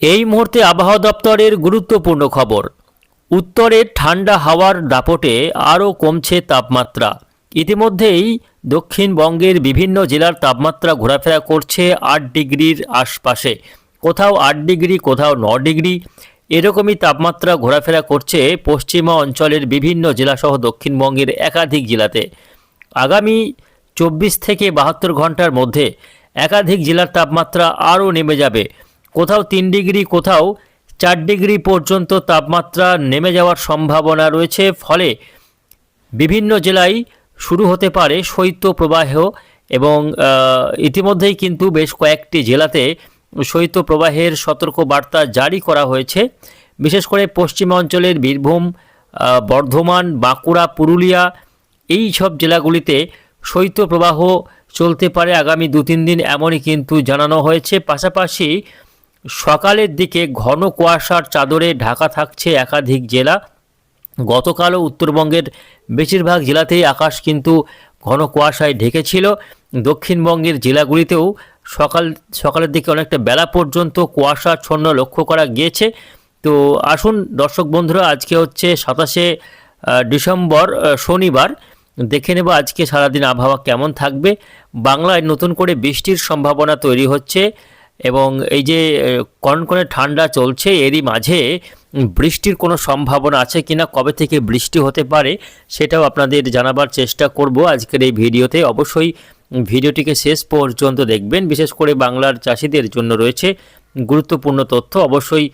এই মুহূর্তে আবহাওয়া দপ্তরের গুরুত্বপূর্ণ খবর। উত্তরে ঠান্ডা হাওয়ার দাপটে আরও কমছে তাপমাত্রা। ইতিমধ্যেই দক্ষিণবঙ্গের বিভিন্ন জেলার তাপমাত্রা ঘোরাফেরা করছে আট ডিগ্রির আশপাশে। কোথাও আট ডিগ্রি, কোথাও ন ডিগ্রি। এরকমই তাপমাত্রা ঘোরাফেরা করছে পশ্চিমা অঞ্চলের বিভিন্ন জেলাসহ দক্ষিণবঙ্গের একাধিক জেলাতে। আগামী চব্বিশ থেকে বাহাত্তর ঘণ্টার মধ্যে একাধিক জেলার তাপমাত্রা আরও নেমে যাবে। কোথাও তিন ডিগ্রি, কোথাও চার ডিগ্রি পর্যন্ত তাপমাত্রা নেমে যাওয়ার সম্ভাবনা রয়েছে। ফলে বিভিন্ন জেলায় শুরু হতে পারে শৈত্য প্রবাহ এবং ইতিমধ্যেই কিন্তু বেশ কয়েকটি জেলাতে শৈত্যপ্রবাহের সতর্ক বার্তা জারি করা হয়েছে। বিশেষ করে পশ্চিমাঞ্চলের বীরভূম বর্ধমান, বাঁকুড়া, পুরুলিয়া এই সব জেলাগুলিতে শৈত্যপ্রবাহ চলতে পারে আগামী দু তিন দিন, এমনই কিন্তু জানানো হয়েছে। পাশাপাশি সকালের দিকে ঘন কুয়াশার চাদরে ঢাকা থাকছে একাধিক জেলা। গতকালও উত্তরবঙ্গের বেশিরভাগ জেলাতেই আকাশ কিন্তু ঘন কুয়াশায় ঢেকেছিল। দক্ষিণবঙ্গের জেলাগুলিতেও সকাল, সকালের দিকে অনেকটা বেলা পর্যন্ত কুয়াশাচ্ছন্ন লক্ষ্য করা গিয়েছে। তো আসুন দর্শক বন্ধুরা, আজকে হচ্ছে সাতাশে ডিসেম্বর শনিবার। দেখে নেব আজকে সারাদিন আবহাওয়া কেমন থাকবে। বাংলায় নতুন করে বৃষ্টির সম্ভাবনা তৈরি হচ্ছে। এবং এই যে কনকনে ঠান্ডা চলছে, এরই মাঝে বৃষ্টির কোনো সম্ভাবনা আছে কিনা, কবে থেকে বৃষ্টি হতে পারে, সেটাও আপনাদের জানাবার চেষ্টা করব আজকের এই ভিডিওতে। অবশ্যই ভিডিওটিকে শেষ পর্যন্ত দেখবেন। বিশেষ করে বাংলার চাষিদের জন্য রয়েছে গুরুত্বপূর্ণ তথ্য। অবশ্যই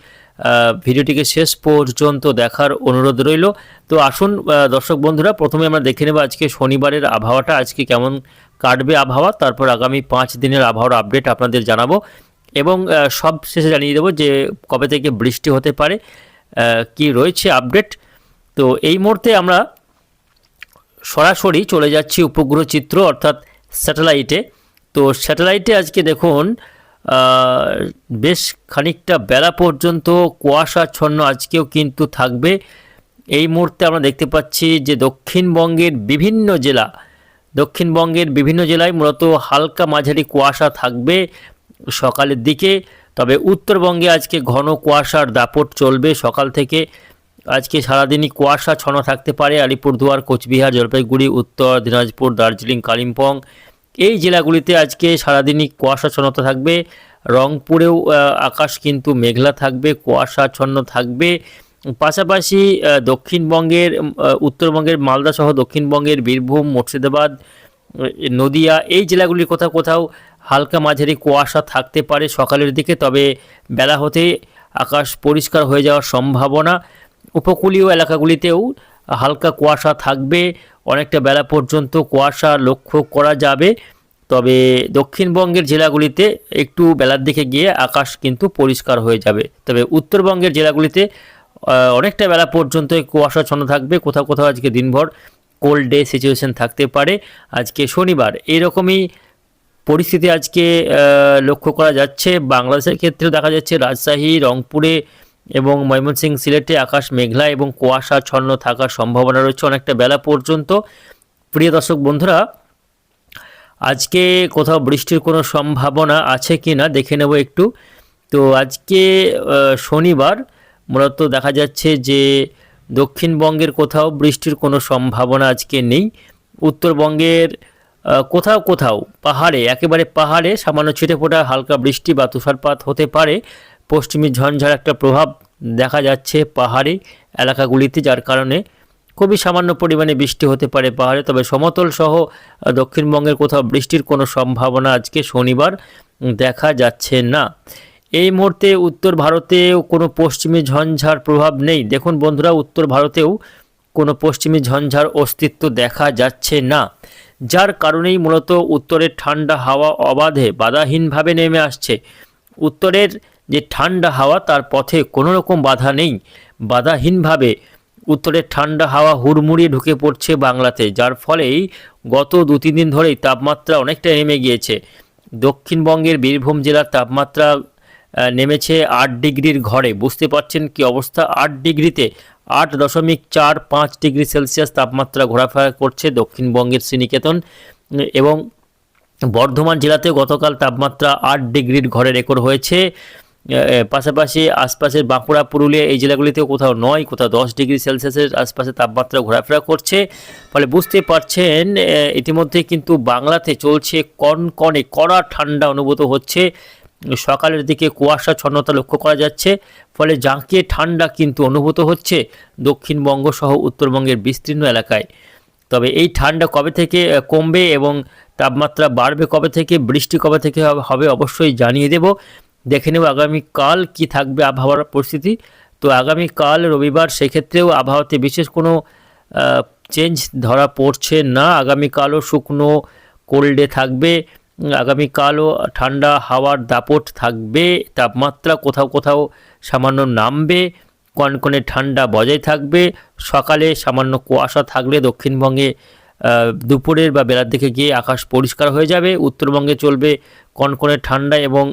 ভিডিওটিকে শেষ পর্যন্ত দেখার অনুরোধ রইল। তো আসুন দর্শক বন্ধুরা, প্রথমে আমরা দেখে নেব আজকে শনিবারের আবহাওয়াটা, আজকে কেমন কাটবে আবহাওয়া, তারপর আগামী পাঁচ দিনের আবহাওয়ার আপডেট আপনাদের জানাব। এবং সব শেষে জানিয়ে দেবো যে কবে থেকে বৃষ্টি হতে পারে কি রয়েছে আপডেট। তো এই মুহূর্তে আমরা সরাসরি চলে যাচ্ছি উপগ্রহ চিত্র, অর্থাৎ স্যাটেলাইটে। তো স্যাটেলাইটে আজকে দেখুন বেশ খানিকটা বেলা পর্যন্ত কুয়াশাচ্ছন্ন আজকেও কিন্তু থাকবে। এই মুহূর্তে আমরা দেখতে পাচ্ছি যে দক্ষিণবঙ্গের বিভিন্ন জেলা, দক্ষিণবঙ্গের বিভিন্ন জেলায় মূলত হালকা মাঝারি কুয়াশা থাকবে। সকালের দিকে, তবে উত্তরবঙ্গে আজকে ঘন কুয়াশার দাপট চলবে। সকাল থেকে আজকে সারাদিনই কুয়াশা ছন্ন থাকতে পারে। আলিপুরদুয়ার, কোচবিহার, জলপাইগুড়ি, উত্তর দিনাজপুর, দার্জিলিং, কালিম্পং এই জেলাগুলিতে আজকে সারাদিনই কুয়াশাচ্ছন্নতা থাকবে। রংপুরেও আকাশ কিন্তু মেঘলা থাকবে কুয়াশাচ্ছন্ন থাকবে। পাশাপাশি দক্ষিণবঙ্গের উত্তরবঙ্গের মালদা সহ দক্ষিণবঙ্গের বীরভূম, মুর্শিদাবাদ নদিয়া, এই জেলাগুলির কোথাও কোথাও হালকা মাঝারি কুয়াশা থাকতে পারে সকালের দিকে, তবে বেলা হতে আকাশ পরিষ্কার হয়ে যাওয়ার সম্ভাবনা। উপকূলীয় এলাকাগুলিতেও হালকা কুয়াশা থাকবে, অনেকটা বেলা পর্যন্ত কুয়াশা লক্ষ্য করা যাবে। তবে দক্ষিণবঙ্গের জেলাগুলিতে একটু বেলার দিকে গিয়ে আকাশ কিন্তু পরিষ্কার হয়ে যাবে। তবে উত্তরবঙ্গের জেলাগুলিতে অনেকটা বেলা পর্যন্ত কুয়াশাচ্ছন্ন থাকবে, কোথাও কোথাও আজকে দিনভর কোল্ড ডে সিচুয়েশন থাকতে পারে। আজকে শনিবার। এইরকমই পরিস্থিতি আজকে লক্ষ্য করা যাচ্ছে। বাংলাদেশের ক্ষেত্রেও দেখা যাচ্ছে রাজশাহী, রংপুরে এবং ময়মনসিংহ সিলেটে আকাশ মেঘলা এবং কুয়াশাচ্ছন্ন থাকার সম্ভাবনা রয়েছে অনেকটা বেলা পর্যন্ত। প্রিয় দর্শক বন্ধুরা, আজকে কোথাও বৃষ্টির কোনো সম্ভাবনা আছে কি না দেখে নেব একটু। তো আজকে শনিবার মূলত দেখা যাচ্ছে যে দক্ষিণবঙ্গের কোথাও বৃষ্টির কোনো সম্ভাবনা আজকে নেই। উত্তরবঙ্গের কোথাও কোথাও পাহাড়ে, একেবারে পাহাড়ে সামান্য ছিটে ফোটা হালকা বৃষ্টি বা তুষারপাত হতে পারে। পশ্চিমী ঝঞ্ঝার একটা প্রভাব দেখা যাচ্ছে পাহাড়ি এলাকাগুলিতে, যার কারণে খুবই সামান্য পরিমাণে বৃষ্টি হতে পারে পাহাড়ে। তবে সমতল সহ দক্ষিণবঙ্গের কোথাও বৃষ্টির কোনো সম্ভাবনা আজকে শনিবার দেখা যাচ্ছে না। এই মুহূর্তে উত্তর ভারতেও কোনো পশ্চিমী ঝঞ্ঝার প্রভাব নেই। দেখুন বন্ধুরা, উত্তর ভারতেও কোনো পশ্চিমী ঝঞ্ঝার অস্তিত্ব দেখা যাচ্ছে না। যার কারণেই মূলত উত্তরের ঠান্ডা হাওয়া অবাধে বাধাহীনভাবে নেমে আসছে। উত্তরের যে ঠান্ডা হাওয়া, তার পথে কোনো রকম বাধা নেই। বাধাহীনভাবে উত্তরের ঠান্ডা হাওয়া হুড়মুড়িয়ে ঢুকে পড়ছে বাংলাতে, যার ফলেই গত দু তিন দিন ধরেই তাপমাত্রা অনেকটা নেমে গিয়েছে। দক্ষিণবঙ্গের বীরভূম জেলার তাপমাত্রা নেমেছে আট ডিগ্রির ঘরে। বুঝতে পারছেন কি অবস্থা? আট ডিগ্রিতে আট দশমিক চার পাঁচ ডিগ্রি সেলসিয়াস তাপমাত্রা ঘোরাফেরা করছে দক্ষিণবঙ্গের শ্রীনিকেতন। এবং বর্ধমান জেলাতে গতকাল তাপমাত্রা আট ডিগ্রির ঘরে রেকর্ড হয়েছে। পাশাপাশি আশপাশের বাঁকুড়া, পুরুলিয়া এই জেলাগুলিতেও কোথাও নয়, কোথাও দশ ডিগ্রি সেলসিয়াসের আশপাশে তাপমাত্রা ঘোরাফেরা করছে। ফলে বুঝতে পারছেন ইতিমধ্যে কিন্তু বাংলাতে চলছে কনকনে কড়া ঠান্ডা অনুভূত হচ্ছে। সকালের দিকে কুয়াশা ছন্নতা লক্ষ্য করা যাচ্ছে, ফলে জাঁকিয়ে ঠান্ডা কিন্তু অনুভূত হচ্ছে দক্ষিণবঙ্গ সহ উত্তরবঙ্গের বিস্তীর্ণ এলাকায়। তবে এই ঠান্ডা কবে থেকে কমবে এবং তাপমাত্রা বাড়বে কবে থেকে, বৃষ্টি কবে থেকে হবে- অবশ্যই জানিয়ে দেব। দেখে নেব আগামীকাল কি থাকবে আবহাওয়ার পরিস্থিতি। তো আগামীকাল রবিবার সেক্ষেত্রেও আবহাওয়াতে বিশেষ কোনো চেঞ্জ ধরা পড়ছে না। আগামীকালও শুকনো কোল্ডে থাকবে। আগামীকালও ঠান্ডা হাওয়ার দাপট থাকবে, তাপমাত্রা কোথাও কোথাও সামান্য নামবে, কনকনে ঠান্ডা বজায় থাকবে, সকালে সামান্য কুয়াশা থাকলে দক্ষিণবঙ্গে দুপুরের বা বেলার দিকে গিয়ে আকাশ পরিষ্কার হয়ে যাবে, উত্তরবঙ্গে চলবে কনকনে ঠান্ডা এবং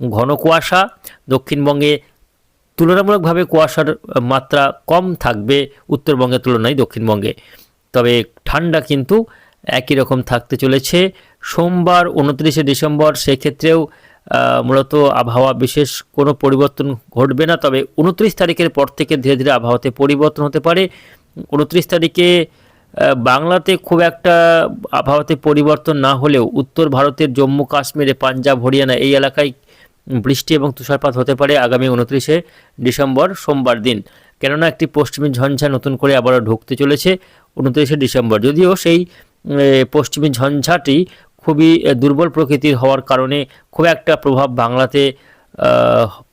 ঘন কুয়াশা, দক্ষিণবঙ্গে তুলনামূলকভাবে কুয়াশার মাত্রা কম থাকবে, উত্তরবঙ্গের তুলনায় দক্ষিণবঙ্গে। তবে ঠান্ডা কিন্তু একই রকম থাকতে চলেছে সোমবার উনত্রিশে ডিসেম্বর সেক্ষেত্রেও মূলত আবহাওয়া বিশেষ কোনো পরিবর্তন ঘটবে না। তবে উনত্রিশ তারিখের পর থেকে ধীরে ধীরে আবহাওয়াতে পরিবর্তন হতে পারে। উনত্রিশ তারিখে বাংলাতে খুব একটা আবহাওয়াতে পরিবর্তন না হলেও উত্তর ভারতের জম্মু কাশ্মীরে পাঞ্জাব, হরিয়ানা এই এলাকায় বৃষ্টি এবং তুষারপাত হতে পারে আগামী উনত্রিশে ডিসেম্বর সোমবার দিন। কেননা একটি পশ্চিমী ঝঞ্ঝা নতুন করে আবারও ঢুকতে চলেছে উনত্রিশে ডিসেম্বর। যদিও সেই পশ্চিমী ঝঞ্ঝাটি খুবই দুর্বল প্রকৃতির হওয়ার কারণে খুব একটা প্রভাব বাংলাতে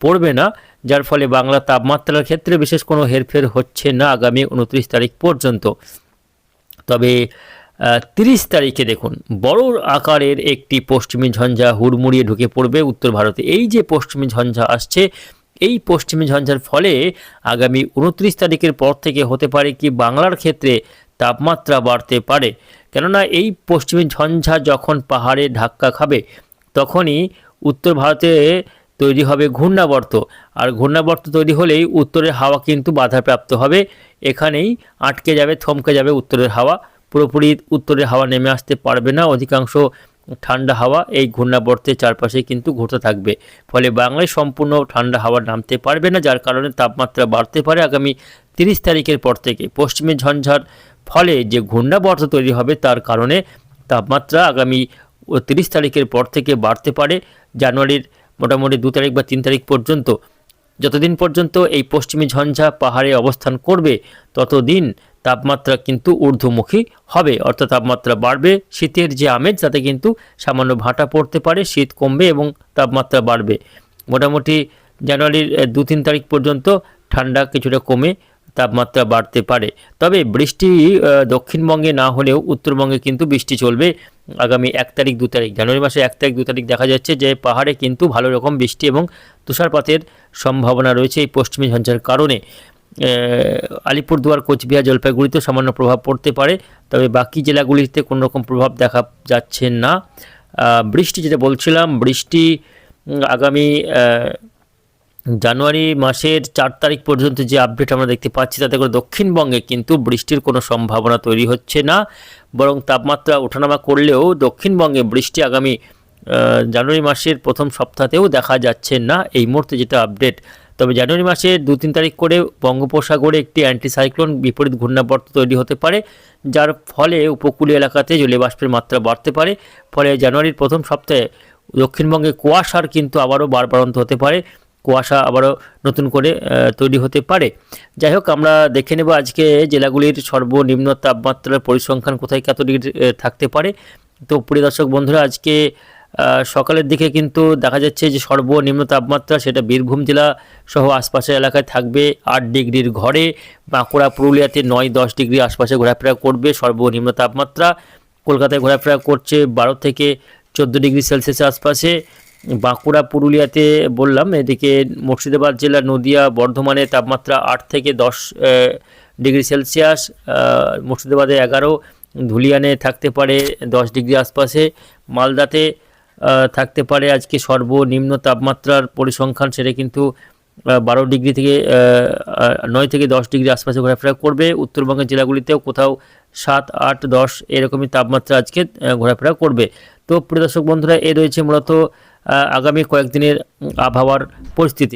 পড়বে না, যার ফলে বাংলা তাপমাত্রার ক্ষেত্রে বিশেষ কোনো হেরফের হচ্ছে না আগামী উনত্রিশ তারিখ পর্যন্ত। তবে তিরিশ তারিখে দেখুন, বড় আকারের একটি পশ্চিমী ঝঞ্ঝা হুড়মুড়িয়ে ঢুকে পড়বে উত্তর ভারতে। এই যে পশ্চিমী ঝঞ্ঝা আসছে, এই পশ্চিমী ঝঞ্ঝার ফলে আগামী উনত্রিশ তারিখের পর থেকে হতে পারে কি বাংলার ক্ষেত্রে তাপমাত্রা বাড়তে পারে। কেননা এই পশ্চিমী ঝঞ্ঝা যখন পাহাড়ে ধাক্কা খাবে, তখনই উত্তর ভারতে তৈরি হবে ঘূর্ণাবর্ত। আর ঘূর্ণাবর্ত তৈরি হলেই উত্তরের হাওয়া কিন্তু বাধাপ্রাপ্ত হবে। এখানেই আটকে যাবে, থমকে যাবে উত্তরের হাওয়া। পুরোপুরি উত্তরের হাওয়া নেমে আসতে পারবে না। অধিকাংশ ঠান্ডা হাওয়া এই ঘূর্ণাবর্তের চারপাশে কিন্তু ঘুরতে থাকবে। ফলে বাংলায় সম্পূর্ণ ঠান্ডা হাওয়া নামতে পারবে না, যার কারণে তাপমাত্রা বাড়তে পারে আগামী তিরিশ তারিখের পর থেকে। পশ্চিমী ঝঞ্ঝার ফলে যে ঘূর্ণাবর্ত তৈরি হবে তার কারণে তাপমাত্রা আগামী তিরিশ তারিখের পর থেকে বাড়তে পারে। জানুয়ারির মোটামুটি দু তারিখ বা তিন তারিখ পর্যন্ত। যতদিন পর্যন্ত এই পশ্চিমী ঝঞ্ঝা পাহাড়ে অবস্থান করবে, ততদিন তাপমাত্রা কিন্তু ঊর্ধ্বমুখী হবে। অর্থাৎ তাপমাত্রা বাড়বে, শীতের যে আমেজ, তাতে কিন্তু সামান্য ভাটা পড়তে পারে, শীত কমবে এবং তাপমাত্রা বাড়বে। মোটামুটি জানুয়ারির দু তিন তারিখ পর্যন্ত ঠান্ডা কিছুটা কমে তাপমাত্রা বাড়তে পারে। তবে বৃষ্টি দক্ষিণবঙ্গে না হলেও উত্তরবঙ্গে কিন্তু বৃষ্টি চলবে। আগামী এক তারিখ, দু তারিখ, জানুয়ারি মাসে এক তারিখ, দু তারিখ দেখা যাচ্ছে যে পাহাড়ে কিন্তু ভালো রকম বৃষ্টি এবং তুষারপাতের সম্ভাবনা রয়েছে এই পশ্চিমী ঝঞ্ঝার কারণে। আলিপুরদুয়ার, কোচবিহার, জলপাইগুড়িতেও সামান্য প্রভাব পড়তে পারে। তবে বাকি জেলাগুলিতে কোনো রকম প্রভাব দেখা যাচ্ছে না। বৃষ্টি যেটা বলছিলাম, বৃষ্টি আগামী জানুয়ারি মাসের চার তারিখ পর্যন্ত যে আপডেট আমরা দেখতে পাচ্ছি, তাতে করে দক্ষিণবঙ্গে কিন্তু বৃষ্টির কোনো সম্ভাবনা তৈরি হচ্ছে না। বরং তাপমাত্রা ওঠানামা করলেও দক্ষিণবঙ্গে বৃষ্টি আগামী জানুয়ারি মাসের প্রথম সপ্তাহতেও দেখা যাচ্ছে না এই মুহূর্তে যেটা আপডেট তবে জানুয়ারি মাসের দু তিন তারিখ করে বঙ্গোপসাগরে একটি অ্যান্টিসাইক্লোন বিপরীত ঘূর্ণাবর্ত তৈরি হতে পারে, যার ফলে উপকূলীয় এলাকাতে জলীয়বাষ্পের মাত্রা বাড়তে পারে। ফলে জানুয়ারির প্রথম সপ্তাহে দক্ষিণবঙ্গে কুয়াশার কিন্তু আবারও বাড়বাড়ন্ত হতে পারে। কুয়াশা আবারও নতুন করে তৈরি হতে পারে। যাই হোক, আমরা দেখে নেব আজকে জেলাগুলির সর্বনিম্ন তাপমাত্রার পরিসংখ্যান কোথায় কত ডিগ্রি থাকতে পারে। তো প্রিয় দর্শক বন্ধুরা, আজকে সকালের দিকে কিন্তু দেখা যাচ্ছে যে সর্বনিম্ন তাপমাত্রা সেটা বীরভূম জেলা সহ আশপাশের এলাকায় থাকবে আট ডিগ্রির ঘরে। বাঁকুড়া, পুরুলিয়াতে নয়, দশ ডিগ্রি আশপাশে ঘোরাফেরা করবে সর্বনিম্ন তাপমাত্রা। কলকাতায় ঘোরাফেরা করছে বারো থেকে চোদ্দ ডিগ্রি সেলসিয়াসের আশপাশে। বাঁকুড়া, পুরুলিয়াতে বললাম, এদিকে মুর্শিদাবাদ জেলা নদিয়া, বর্ধমানে তাপমাত্রা আট থেকে দশ ডিগ্রি সেলসিয়াস মুর্শিদাবাদে এগারো, ধুলিয়ানে থাকতে পারে দশ ডিগ্রি আশপাশে, মালদাতে থাকতে পারে আজকে সর্বনিম্ন তাপমাত্রার পরিসংখ্যান সেটা কিন্তু বারো ডিগ্রি থেকে নয় থেকে দশ ডিগ্রি আশপাশে ঘোরাফেরা করবে। উত্তরবঙ্গের জেলাগুলিতেও কোথাও সাত, আট, দশ এরকমই তাপমাত্রা আজকে ঘোরাফেরা করবে। তো প্রিয় দর্শক বন্ধুরা, এ রয়েছে মূলত আগামী কয়েকদিনের আবহাওয়ার পরিস্থিতি।